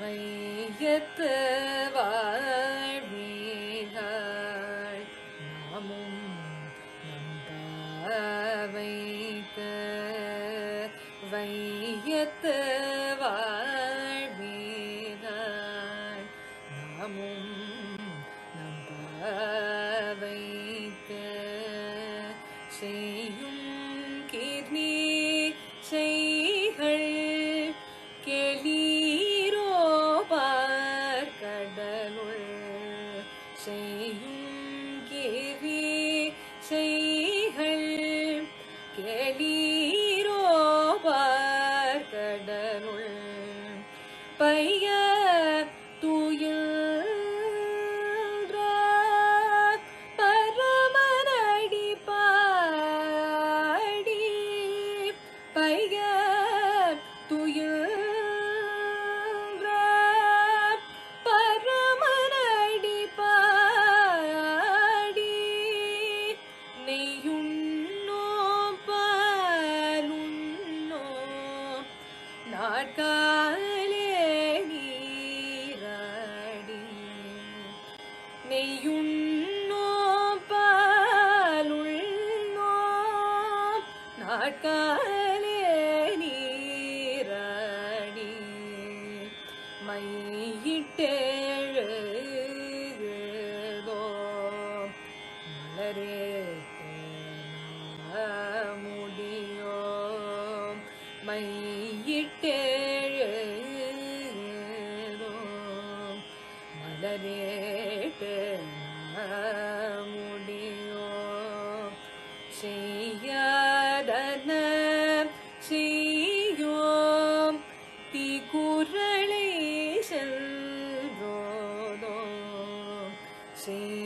வையத்து வாழ்வீர்கள். நாமும் வைத்து வையத்து வாழ்வீர்கள். நாமும் நம்ப வைத்து செய்ய தேவி செய்கள் கெளீரோ பார்க்கடலுள் பை நெய்யுண்ணோ மையிட்டெழுதோ? மலரேட்டு முடியோ செய்யாதன செய்யோம். தீக்குறளை செல்வோதோ? செய்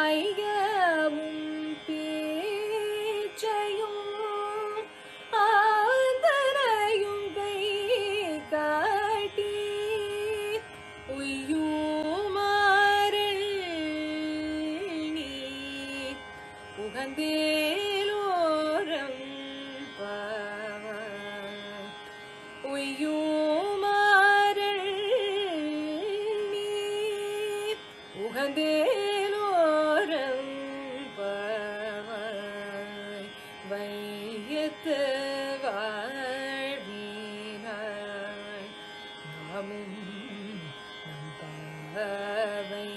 ஐயவும் பேச்சையும் ஆதரையும் கை காட்டி உய்யூமாறல் நீ உகந்தேலோரம் பாவ உய்யூமாறல் நீ உகந்தே வையத்து வாழ்வீனாய் நாமும் நம்பாவை